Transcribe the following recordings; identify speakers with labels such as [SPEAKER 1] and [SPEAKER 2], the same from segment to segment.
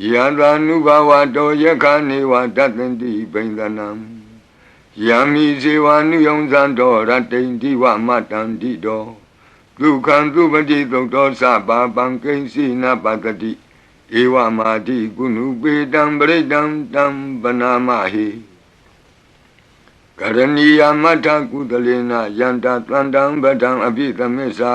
[SPEAKER 1] ယံသာနုဘဝတောယခနေဝတတ္တန္တိဘိန္ဒနံယံမိဇေဝနုယုံဇံတော်ရတ္တိန္တိဝမတ္တန္တိတောဒုက္ခံသူပတိသုတ်တော်သဗ္ဗပံကိဉ္စီနပတ္တိဧဝမာတိကုဏုပေတံပရိတံတံပနာမဟိကရဏီယမထကုသလေနယန္တတန္တံဗဒံအပိသမစ္ဆာ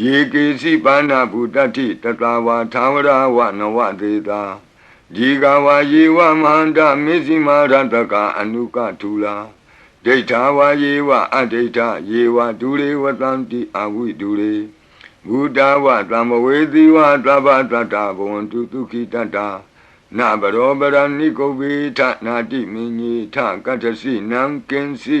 [SPEAKER 1] ယေကေစီပါဏဗုတ္တိတတဝါသာဝရဝနဝတေတာဒီကဝါယေဝမဟန္တမေဇိမာရတကအနုကထူလာဒိဋ္ဌာဝါယေဝအဒိဋ္ဌယေဝဒုရေဝတံတိအဝိဒုရေဘုဒ္ဓဝသံမဝေတိဝသဗ္ဗတတ္တာဘဝန္တုဒုခိတတ္တာနဘရောပရဏိကုဗ္ဗေထနာတိမင်းကြီးထကတ္ထစီနံကင်စီ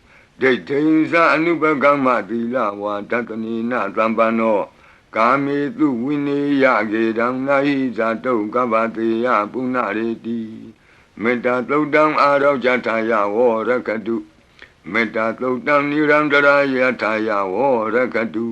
[SPEAKER 1] ဒိဋ္ဌိသအနုပကမ္မသီလဝါတတနိနသံပန္နောကာမေတုဝိနေယကေတံနာဟိဇာတုကဗ္ဗတေယပုဏ္ဏရေတိမေတ္တာသုတ်တံအာရောဇထာယဝောရကတုမေတ္တာသုတ်တံနိရန္တရာယထာယဝောရကတု